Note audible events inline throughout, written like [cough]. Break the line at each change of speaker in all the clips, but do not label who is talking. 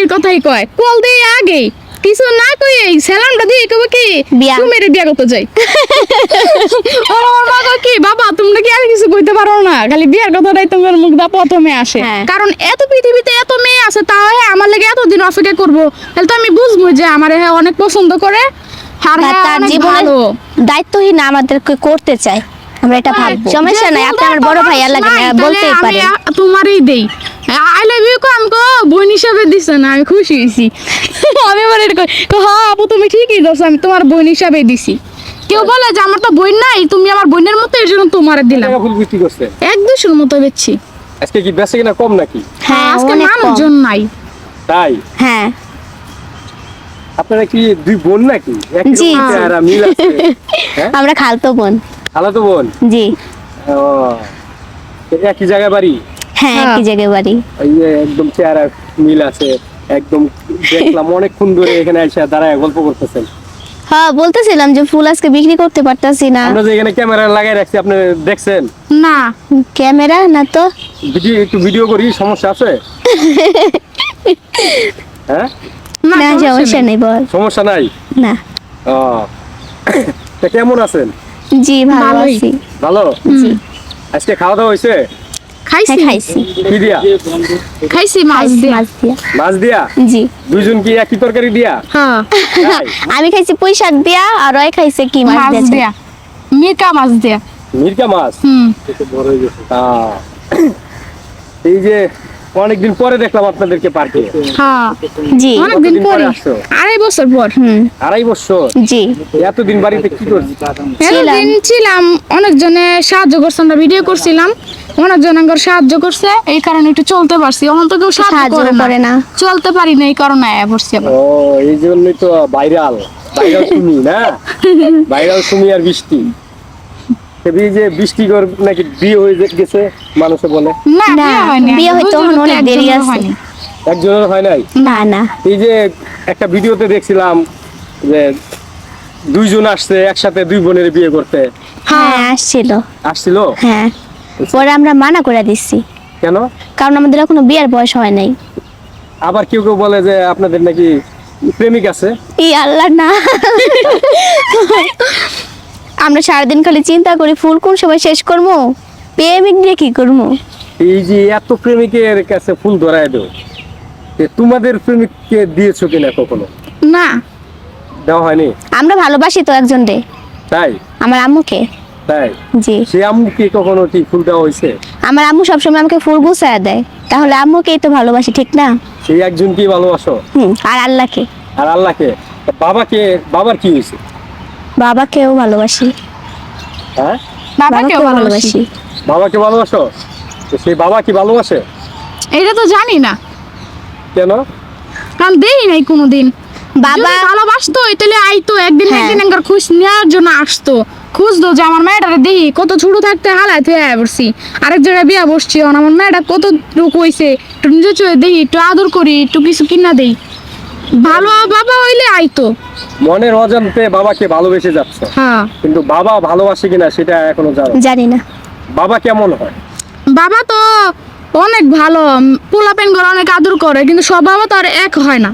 মায়ের কথাই কয়। কল দিয়ে আগে কিছু না কই এই সালামটা দিয়ে কবে কি। তুমি মেরে বিয়া করতে যাই। আমার মা কয় কি? বাবা তোমরা কি আর কিছু কইতে পারো না? খালি বিয়ার কথাটাই তোমার মুখ দা প্রথমে আসে।
হ্যাঁ।
কারণ এত পৃথিবীতে এত মেয়ে আছে তাও হ্যাঁ আমার লাগে এতদিন অপেক্ষা করব। তাহলে তো আমি বুঝব যে আমার হ্যাঁ অনেক পছন্দ করে আর হ্যাঁ
তার
ভালো।
দায়িত্বহীন আমাদেরকে করতে চায়। আমরা এটা ভাববো। সমস্যা নাই আপনি আমার বড় ভাইয়া লাগে না বলতেই পারেন।
তোমারই দেই। আই লাভ ইউ কম গো বোন হিসাবে দিছে না আমি খুশি হয়েছি। [laughs] আমি এবার এটা কই হ্যাঁ আপু তুমি ঠিকই আমি তোমার বোন হিসাবে দিছি। কেউ বলে যে আমার তো বোন নাই তুমি আমার বোনের মতো এর জন্য তোমার দিলাম। এক দুশোর মতো বেচছি।
আজকে কি বেচে কিনা কম নাকি?
হ্যাঁ
আজকে
কম।
মানুষজন নাই।
তাই?
হ্যাঁ।
আপনারা কি দুই বোন নাকি?
জি,
হ্যাঁ? [laughs]
আমরা খালতো বোন।
খালাতো বোন?
জি।
ও একই জায়গায় বাড়ি?
হ্যাঁ
হ্যাঁ।
একই জায়গায় বাড়ি।
এই যে একদম চেহারা মিল আছে একদম দেখলাম অনেকক্ষণ ধরে এখানে এসে দাঁড়ায় গল্প করতেছেন।
হ্যাঁ বলতেছিলাম যে ফুল আজকে বিক্রি করতে পারতাছি না।
আমরা যে এখানে ক্যামেরা লাগাই রাখছি আপনি দেখছেন?
না
ক্যামেরা না তো?
ভিডিও একটু ভিডিও করি সমস্যা আছে? হ্যাঁ?
না সমস্যা
সমস্যা
নেই।
বল।
সমস্যা নাই?
না।
ও। তা কেমন আছেন?
জি ভালো আছি।
ভালো?
জি।
আজকে খাওয়া দাওয়া হয়েছে?
হ্যাঁ
খাইছি।
খাইছি।
কি দিয়া?
খাইছি মাছ দিয়া।
মাছ দিয়া। জি।
দুইজন কি একই তরকারি দিয়া?
হ্যাঁ।
আমি খাইছি পুঁই শাক দিয়া আর ওই খাইছে কি মাছ
মাছ দিয়া। মিরকা মাছ দিয়া।
মিরকা মাছ?
হুম।
এই যে অনেকদিন পরে দেখলাম আপনাদেরকে পার্কে।
হ্যাঁ
জি।
অনেকদিন
পরে
পরে। আড়াই বছর পর
হুম।
আড়াই বছর?
জি।
এতদিন বাড়িতে কি করছি
ছিলাম অনেকজনে সাহায্য করছে আমরা ভিডিও করছিলাম। অনেকজন আমার সাহায্য করছে এই কারণে একটু চলতে পারছি। অন তো কেউ সাহায্য করে না। চলতে পারি না এই কারণে আয়া পড়ছি
ও এই জন্যই তো ভাইরাল ভাইরাল সুমি না? [laughs] ভাইরাল সুমি আর বৃষ্টি। এই যে বৃষ্টি কর নাকি বিয়ে হয়ে গেছে মানুষে বলে।
না
না,
বিয়ে হয়নি।
বিয়ে হইতে
দুজনের তো
অনেক দেরি আছে।
একজনের হয় নাই?
না না।
এই যে একটা ভিডিওতে দেখছিলাম যে দুইজন আসছে একসাথে দুই বোনের বিয়ে করতে।
হ্যাঁ আসছিল।
আসছিল?
হ্যাঁ। পরে আমরা মানা করে দিচ্ছি।
কেন?
কারণ আমাদের এখনও বিয়ের বয়স হয় নাই।
আবার কেউ কেউ বলে যে আপনাদের নাকি প্রেমিক আছে?
ই আল্লাহ না। আমরা সারাদিন খালি চিন্তা করি ফুল কোন সময় শেষ করব প্রেমিক দিয়ে কি করব
এই যে এত প্রেমিকের কাছে ফুল ধরায় দেও এ তোমাদের প্রেমিককে দিয়েছ কিনা কখনো?
না।
দেওয়া হয়নি?
আমরা ভালোবাসি তো একজন রে।
তাই?
আমার আম্মুকে।
তাই?
জি।
সে আম্মুকে কখনো কি ফুল দেওয়া হয়েছে?
আমার আম্মু সবসময় আমাকে ফুল গুছায় দেয়। তাহলে আম্মুকেই তো ভালোবাসি ঠিক না?
সেই একজনকেই ভালোবাসো?
হুম আর আল্লাহকে।
আর আল্লাহকে? বাবাকে বাবার কি হয়েছে?
বাবাকেও ভালোবাসি।
হ্যাঁ?
বাবাকেও ভালোবাসি।
বাবাকে ভালোবাসো? তো সেই বাবা কি ভালোবাসে?
এটা তো জানি না।
কেন?
কারণ দেই নাই কোনোদিন।
বাবা
ভালোবাসতো তাহলে আইতো একদিন
হ্যাঁ।
একদিন একবার খুশ নেওয়ার জন্য আসতো। খুঁজতো যে আমার মেয়েটারে দেখি কত ছোট থাকতে হালায় থেকে পড়ছি। আরেক জায়গায় বিয়া বসছি আমার মেয়েটা কত রূপ হইছে একটু নিজে চোখে দেখি একটু আদর করি একটু কিছু কিনা দেই। ভালো বাবা হইলে আইতো।
মনের অজান্তে বাবাকে ভালোবেসে যাচ্ছে।
হ্যাঁ।
কিন্তু বাবা ভালোবাসে কিনা সেটা এখনও জানো
জানি না।
বাবা কেমন হয়?
বাবা তো অনেক ভালো পোলাপেন করে অনেক আদর করে কিন্তু সব বাবা তো আর এক হয় না।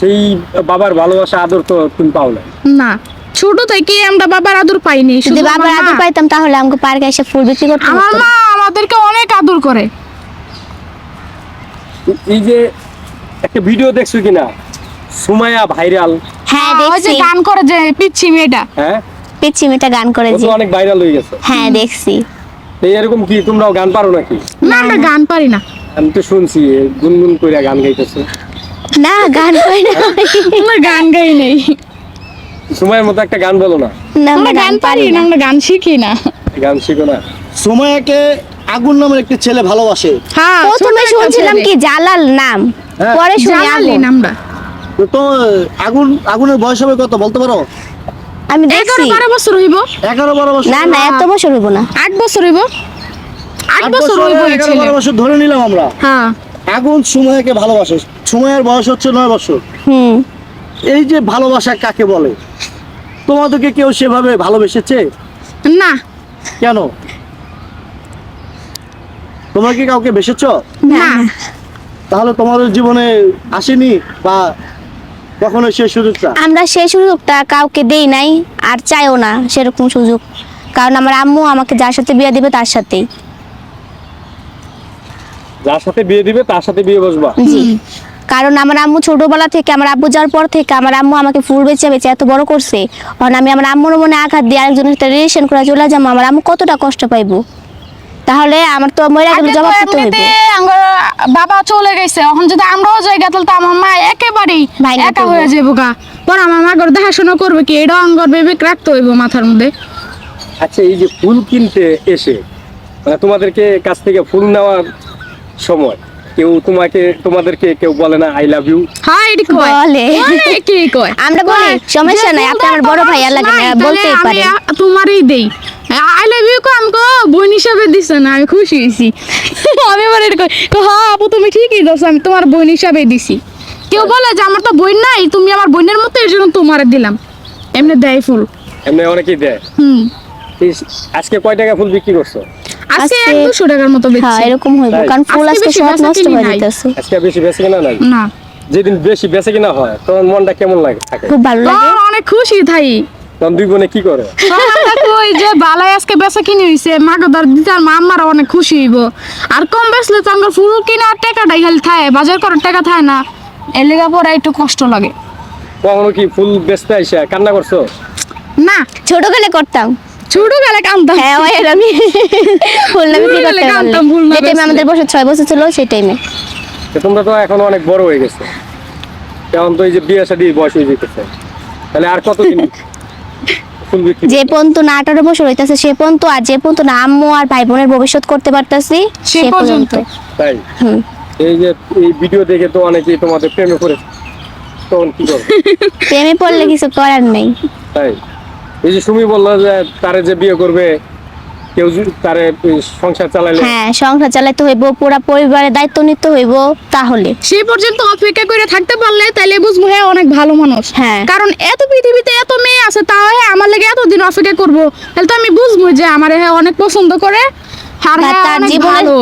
সেই বাবার ভালোবাসা আদর তো তুমি পাও না
না ছোট থেকে আমরা বাবার আদর পাইনি
যদি বাবার আদর পাইতাম তাহলে আমাকে পার্কে এসে ফুল বিক্রি করতে
আমার মা আমাদেরকে অনেক আদর করে।
এই যে একটা ভিডিও দেখছ কিনা? সুমায়া ভাইরাল।
হ্যাঁ
ওই যে
দেখছি।
গান করে যে পিচ্ছি মেয়েটা।
হ্যাঁ?
পিচ্ছি মেয়েটা গান
ও তো অনেক ভাইরাল হয়ে গেছে।
হ্যাঁ দেখছি।
তো এরকম কি তোমরাও গান পারো নাকি?
না আমরা গান পারি না।
আমি তো শুনছি গুনগুন কইরা গান গাইতেছে।
না গান করে না।
আমরা গান গাই নেই।
সময়ের মতো একটা গান বলো না।
না
আমরা গান পারি না আমরা গান শিখি না।
গান শিখো না।
সুমায়াকে আগুন নামের একটি ছেলে ভালোবাসে।
হ্যাঁ
প্রথমে শুনছিলাম কি জালাল নাম?
হ্যাঁ,
পরে শুনি আগুন।
আমরা।
তো আগুন আগুনের বয়স হবে কত বলতে পারো?
আমি দেখছি।
বারো বছর হইব।
এগারো বারো বছর।
না না এত বছর হইব না।
আট বছর হইব। আট
আট
বছর
বছর
হইব এই
এগারো
ছেলে
বারো বছর ধরে নিলাম আমরা।
হ্যাঁ।
আগুন সুমায়াকে ভালোবাসে। সুমায়ের বয়স হচ্ছে নয় বছর।
হুম।
এই যে ভালোবাসা কাকে বলে? তোমাদেরকে কেউ সেভাবে ভালোবেসেছে?
না।
কেন? তোমরা কি কাউকে বেসেছ?
না।
তাহলে তোমাদের জীবনে আসেনি বা কখনো সে সুযোগটা?
আমরা সেই সুযোগটা কাউকে দেই নাই আর চাইও না সেরকম সুযোগ। কারণ আমার আম্মু আমাকে যার সাথে বিয়ে দিবে তার সাথেই।
যার সাথে বিয়ে দিবে তার সাথে বিয়ে বসবা?
জি। কারণ আমার আম্মু ছোটবেলা থেকে আমার আব্বু যাওয়ার পর থেকে আমার আম্মু আমাকে ফুল বেচে বেচে এত বড় করছে। কারণ আমি আমার আম্মুর মনে আঘাত দিয়ে আরেকজনের সাথে রিলেশন করে চলে যাব আমার আম্মু কতটা কষ্ট পাইবো? তাহলে আমার তো মরে গেলে জবাব দিতে হইব।
বাবা চলে গেছে এখন যদি আমরাও যাই গেতাল তো আমার মা একেবারেই একা হয়ে যাব গা। পর আমার মা করে দেখাশোনা করবে কি এটা অঙ্গর বিবেক রাখতে হইব মাথার মধ্যে।
আচ্ছা এই যে ফুল কিনতে এসে মানে তোমাদেরকে কাছ থেকে ফুল নেওয়ার সময় কেউ তোমাকে তোমাদেরকে কেউ বলে না আই লাভ ইউ
হ্যাঁ এটি কয়?
বলে।
কি কয়?
আমরা বলি, সমস্যা নাই, আপনি আমার বড় লাগে না, বলতেই।
আ- তোমারই দেই। আই লাভ ইউ কম গো বোন হিসাবে দিছে না আমি খুশি হয়েছি। আমি এবার এটা হ্যাঁ আপু তুমি ঠিকই দোস আমি তোমার বোন হিসাবে দিছি। কেউ বলে যে আমার তো বোন নাই তুমি আমার বোনের মতো এর জন্য তোমার দিলাম। এমনি দেয় ফুল।
এমনি অনেকেই দেয়।
হুম।
আজকে কয় টাকা ফুল বিক্রি করছ?
আজকে এক
আজকে-
দুশো টাকার মতো
হ্যাঁ এরকম হইব। কারণ ফুল
আজকে
সব নষ্ট হয়ে।
আজকে বেশি বেশি কিনা নাই?
না।
যেদিন বেশি বেচে কিনা হয় তখন মনটা কেমন লাগে থাকে?
খুব ভালো লাগে।
অনেক খুশি থাই।
তখন দুই বোনে কি করে?
ওই যে বালাই আজকে বেচা কিনে হইছে দিতে আর মাম্মারা অনেক খুশি হইব। আর কম বেচলে তো আমার ফুল কিনা টাকাটাই খালি থায় বাজার করার টাকা থায় না। এর লেগা পরে একটু কষ্ট লাগে।
কখনো কি ফুল বেচতে আইসা? কান্না করছ?
না।
ছোটবেলায় করতাম।
ছোট গেলে কান্দতাম
হ্যাঁ ওই আমি। ফুল না বিক্রি যে টাইমে আমাদের বছর ছয় বছর ছিল সেই টাইমে
তো তোমরা তো এখন অনেক বড় হয়ে গেছো। এখন তো এই যে বিয়ে শাদী বয়স হয়ে যেতেছে। তাহলে আর কতদিন? [laughs]
যে পর্যন্ত না আঠারো বছর হইতাছে সে পর্যন্ত আর যে পর্যন্ত না আম্মু আর ভাই বোনের ভবিষ্যৎ করতে পারতাছি
সে
সে
পর্যন্ত।
তাই? এই যে এই ভিডিও দেখে তো অনেকেই তোমাদের প্রেমে পড়ে তখন কি করবে? [laughs]
প্রেমে পড়লে কিছু করার নেই।
তাই? এই যে সুমি বলল যে তারে যে বিয়ে করবে কেউ যদি তারে সংসার চালাইলে।
হ্যাঁ সংসার চালাতে হইব পুরা পরিবারের দায়িত্ব নিতে হইব তাহলে।
সেই পর্যন্ত অপেক্ষা করে থাকতে পারলে তাইলে বুঝব হ্যাঁ অনেক ভালো মানুষ।
হ্যাঁ।
কারণ এত পৃথিবীতে এত মেয়ে আছে তাও হ্যাঁ আমার অপেক্ষা করব। তাহলে তো আমি বুঝব যে আমার হ্যাঁ অনেক পছন্দ করে আর হ্যাঁ
তার
অনেক ভালো।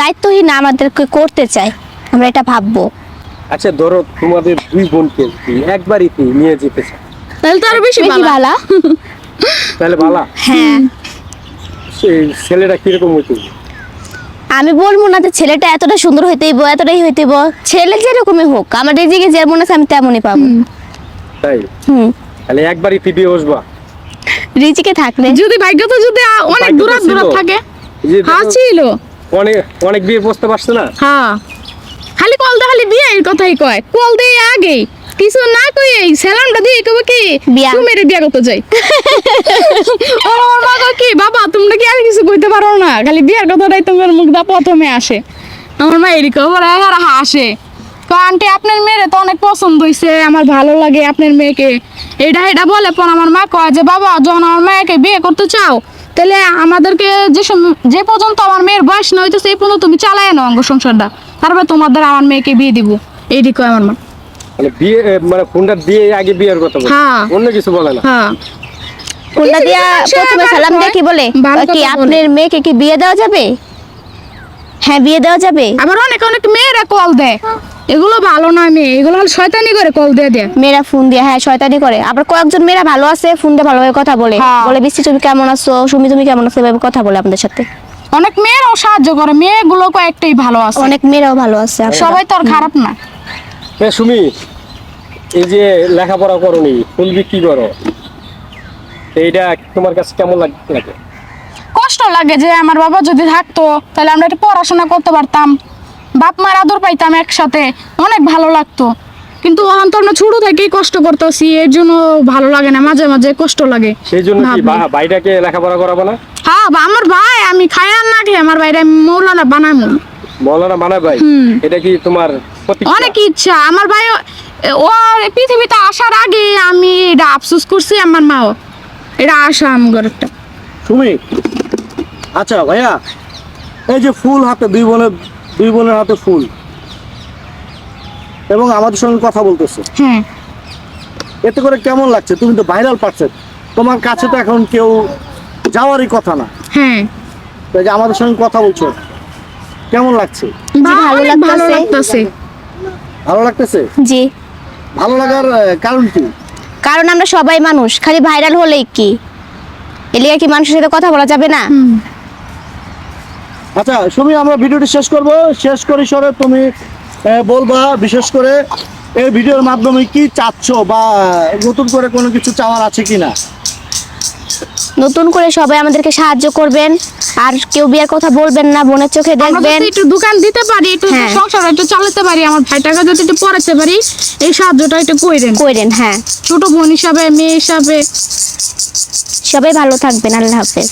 দায়িত্বহীন আমাদেরকে করতে চাই আমরা এটা ভাববো।
আচ্ছা ধরো তোমাদের দুই বোনকে একবারই নিয়ে যেতে চায়
তাহলে তো আরও বেশি
বেশি
ভালো
ভালো
তাহলে ভালা
হ্যাঁ।
সেই ছেলেটা কীরকম হইতে
আমি বলব না যে ছেলেটা এতটা সুন্দর হইতেইব এতটাই হইতেইব ছেলে যেরকমই হোক আমার দিকে যেমন আছে আমি তেমনই পাবো।
তাই?
হুম।
তাহলে একবারই বিয়ে বসবা?
রিজিকে থাকলে।
যদি ভাগ্য তো যদি অনেক দূরাত দূরাত থাকে হ্যাঁ ছিল।
অনেক অনেক বিয়ে বসতে পারছে না?
হ্যাঁ। খালি কল দে খালি বিয়ে এর কথাই কয়। কল দে আগে। কিছু না কই এই সালামটা দিয়ে কবে কি
বিয়া।
তুমি মেরে বিয়া করতে যাই। ওর ওর মা কয় কি? বাবা তোমরা কি আর কিছু কইতে পারো না? খালি বিয়ার কথাটাই তোমার মুখ দা প্রথমে আসে। আমার মা ওর আর হাসে। কয় আন্টি আপনার মেয়েরে তো অনেক পছন্দ হইছে আমার ভালো লাগে আপনার মেয়েকে। এটা এটা বলে পর আমার মা কয় যে বাবা যখন আমার মেয়েকে বিয়ে করতে চাও তাহলে আমাদেরকে যে যে পর্যন্ত আমার মেয়ের বয়স না হইতেছে এই পর্যন্ত তুমি চালায় নাও অঙ্গ সংসারটা। তারপরে তোমাদের আমার মেয়েকে বিয়ে দিব। এইটি কয় আমার মা।
মানে বিয়ে মানে ফোনটা দিয়ে আগে বিয়ের কথা বলে?
হ্যাঁ।
অন্য কিছু বলে না?
হ্যাঁ।
কোনটা দিয়া প্রথমে সালাম দিয়ে কি বলে? কি আপনার মেয়েকে কি বিয়ে দেওয়া যাবে? হ্যাঁ বিয়ে দেওয়া যাবে।
আবার অনেক অনেক মেয়েরা কল দেয়। এগুলো ভালো না মেয়ে এগুলো হল শয়তানি করে কল দিয়ে দেয়।
মেয়েরা ফোন দিয়ে হ্যাঁ শয়তানি করে। আবার কয়েকজন মেয়েরা ভালো আছে ফোন দিয়ে ভালোভাবে কথা বলে।
হ্যাঁ।
বলে বৃষ্টি তুমি কেমন আছো? সুমি তুমি কেমন আছো? এভাবে কথা বলে আমাদের সাথে।
অনেক মেয়েরাও সাহায্য করে মেয়েগুলো কয়েকটাই ভালো আছে।
অনেক মেয়েরাও ভালো আছে।
সবাই তো আর খারাপ না।
এ, সুমি এই যে লেখাপড়া করনি ফুল বিক্রি করো? এইটা তোমার কাছে কেমন লাগে?
কষ্ট লাগে যে আমার বাবা যদি থাকতো তাহলে আমরা একটু পড়াশোনা করতে পারতাম। বাপ মার আদর পাইতাম একসাথে অনেক ভালো লাগতো। কিন্তু তো আমরা ছোট থেকেই কষ্ট করতেছি এর জন্য ভালো লাগে না মাঝে মাঝে কষ্ট লাগে
সেই জন্য কি বাইটাকে লেখাপড়া করাবো না?
হ্যাঁ আমার ভাই আমি খাই আর না খাই আমার বাইরে মৌলানা বানামু
মৌলানা মানা ভাই? এটা কি তোমার
অনেক ইচ্ছা। আমার ভাই ও পৃথিবীতে আসার আগে আমি এটা আফসোস করছি আমার মাও। এটা আশা আমার একটা।
সুমি আচ্ছা ভাইয়া এই যে ফুল হাতে দুই বোনের দুই বোনের হাতে ফুল। এবং আমাদের সঙ্গে কথা বলতেছে।
হ্যাঁ
এতে করে কেমন লাগছে? তুমি তো ভাইরাল পারছেন তোমার কাছে তো এখন কেউ যাওয়ারই কথা না।
হ্যাঁ
তো এই যে আমাদের সঙ্গে কথা বলছো কেমন লাগছে?
ভালো লাগতেছে।
লাগতেছে।
ভালো লাগতেছে?
জি।
ভালো লাগার কারণ কি?
কারণ আমরা সবাই মানুষ খালি ভাইরাল হলেই কি? এলিয়া কি মানুষের সাথে কথা বলা যাবে না?
হুম।
আচ্ছা সুমি আমরা ভিডিওটি শেষ করব। শেষ করি সরে তুমি বলবা বিশেষ করে এই ভিডিওর মাধ্যমে কি চাচ্ছ বা নতুন করে কোনো কিছু চাওয়ার আছে কিনা?
নতুন করে সবাই আমাদেরকে সাহায্য করবেন আর কেউ বিয়ের কথা বলবেন না বোনের চোখে দেখবেন।
একটু দোকান দিতে পারি একটু
হ্যাঁ।
সংসার একটু চালাতে পারি আমার ভাইটাকে যদি একটু পড়াতে পারি এই সাহায্যটা একটু কইরেন।
করেন হ্যাঁ।
ছোট বোন হিসাবে মেয়ে হিসাবে।
সবাই ভালো থাকবেন আল্লাহ হাফেজ।